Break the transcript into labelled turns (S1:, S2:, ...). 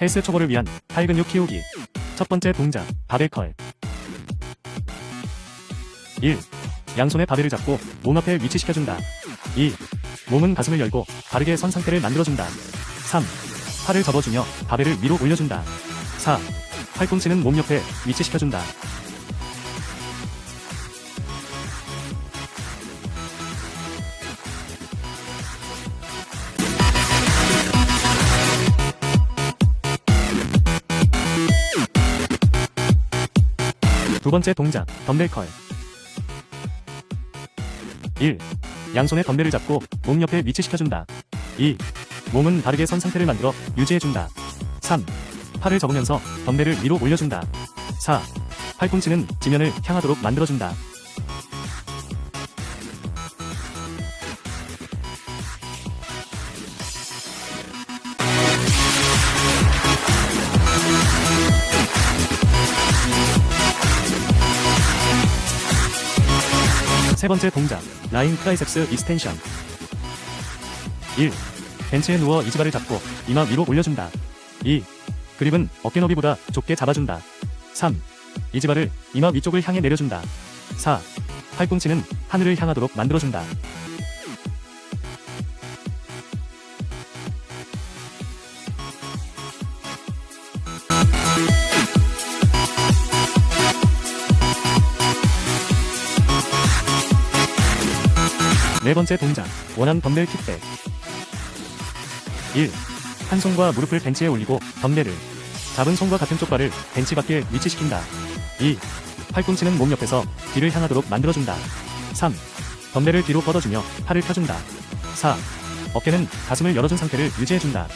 S1: 헬스 초보를 위한 팔 근육 키우기. 첫 번째 동작, 바벨컬. 1. 양손에 바벨을 잡고 몸 앞에 위치시켜준다. 2. 몸은 가슴을 열고 바르게 선 상태를 만들어준다. 3. 팔을 접어주며 바벨을 위로 올려준다. 4. 팔꿈치는 몸 옆에 위치시켜준다. 두 번째 동작, 덤벨 컬. 1. 양손에 덤벨을 잡고 몸 옆에 위치시켜준다. 2. 몸은 바르게 선 상태를 만들어 유지해준다. 3. 팔을 접으면서 덤벨을 위로 올려준다. 4. 팔꿈치는 지면을 향하도록 만들어준다. 세 번째 동작, 라인 트라이셉스 이스텐션. 1. 벤치에 누워 이지바를 잡고 이마 위로 올려준다. 2. 그립은 어깨 너비보다 좁게 잡아준다. 3. 이지바를 이마 위쪽을 향해 내려준다. 4. 팔꿈치는 하늘을 향하도록 만들어준다. 네 번째 동작, 원한 덤벨 킥백. 1. 한 손과 무릎을 벤치에 올리고 덤벨을 잡은 손과 같은 쪽발을 벤치 밖에 위치시킨다. 2. 팔꿈치는 몸 옆에서 뒤를 향하도록 만들어준다. 3. 덤벨을 뒤로 뻗어주며 팔을 펴준다. 4. 어깨는 가슴을 열어준 상태를 유지해준다.